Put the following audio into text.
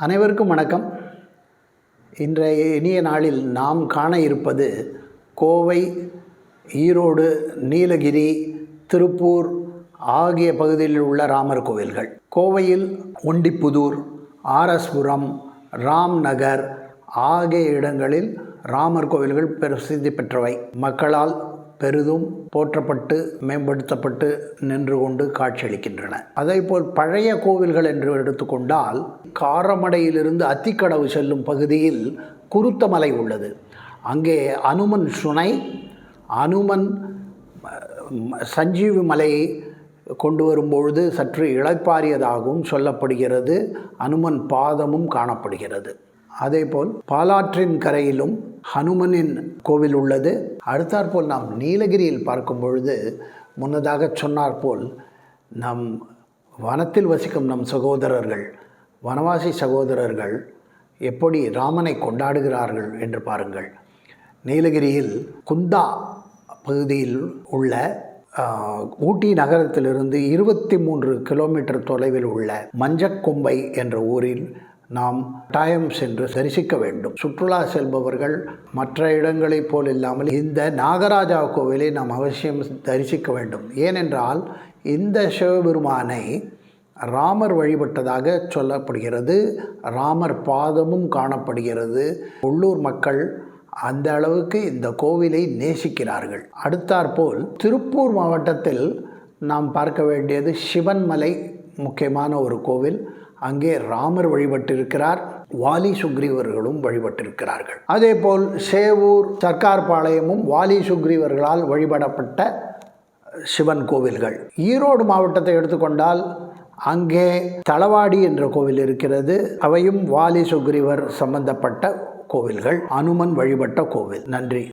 அனைவருக்கும் வணக்கம். இன்றைய இனிய நாளில் நாம் காண இருப்பது கோவை ஈரோடு நீலகிரி திருப்பூர் ஆகிய பகுதிகளில் உள்ள ராமர் கோவில்கள். கோவையில் ஒண்டிப்புதூர் ஆர்எஸ்புரம் ராம் நகர் ஆகிய இடங்களில் ராமர் கோவில்கள் பிரசித்தி பெற்றவை. மக்களால் பெரிதும் போற்றப்பட்டு மேம்படுத்தப்பட்டு நின்று கொண்டு காட்சியளிக்கின்றன. அதேபோல் பழைய கோவில்கள் என்று எடுத்துக்கொண்டால் காரமடையிலிருந்து அத்திக்கடவு செல்லும் பகுதியில் குருத்தமலை உள்ளது. அங்கே அனுமன் சுனை அனுமன் சஞ்சீவி மலையை கொண்டு வரும்பொழுது சற்று இழப்பாரியதாகவும் சொல்லப்படுகிறது. அனுமன் பாதமும் காணப்படுகிறது. அதேபோல் பாலாற்றின் கரையிலும் ஹனுமனின் கோவில் உள்ளது. அடுத்தாற்போல் நாம் நீலகிரியில் பார்க்கும் பொழுது முன்னதாக சொன்னாற்போல் நம் வனத்தில் வசிக்கும் நம் சகோதரர்கள் வனவாசி சகோதரர்கள் எப்படி ராமனை கொண்டாடுகிறார்கள் என்று பாருங்கள். நீலகிரியில் குந்தா பகுதியில் உள்ள ஊட்டி நகரத்திலிருந்து இருபத்தி மூன்று கிலோமீட்டர் தொலைவில் உள்ள மஞ்சக்கொம்பை என்ற ஊரில் நாம் கட்டாயம் சென்று தரிசிக்க வேண்டும். சுற்றுலா செல்பவர்கள் மற்ற இடங்களைப் போல் இல்லாமல் இந்த நாகராஜா கோவிலை நாம் அவசியம் தரிசிக்க வேண்டும். ஏனென்றால் இந்த சிவபெருமானை ராமர் வழிபட்டதாக சொல்லப்படுகிறது. ராமர் பாதமும் காணப்படுகிறது. உள்ளூர் மக்கள் அந்த அளவுக்கு இந்த கோவிலை நேசிக்கிறார்கள். அடுத்தாற்போல் திருப்பூர் மாவட்டத்தில் நாம் பார்க்க வேண்டியது சிவன்மலை முக்கியமான ஒரு கோவில். அங்கே ராமர் வழிபட்டிருக்கிறார் வாலி சுக்ரீவர்களும் வழிபட்டிருக்கிறார்கள். அதே போல் சேவூர் சர்க்கார் பாளையமும் வாலி சுக்ரீவர்களால் வழிபடப்பட்ட சிவன் கோவில்கள். ஈரோடு மாவட்டத்தை எடுத்துக்கொண்டால் அங்கே தளவாடி என்ற கோவில் இருக்கிறது. அவையும் வாலி சுக்ரீவர் சம்பந்தப்பட்ட கோவில்கள். அனுமன் வழிபட்ட கோவில். நன்றி.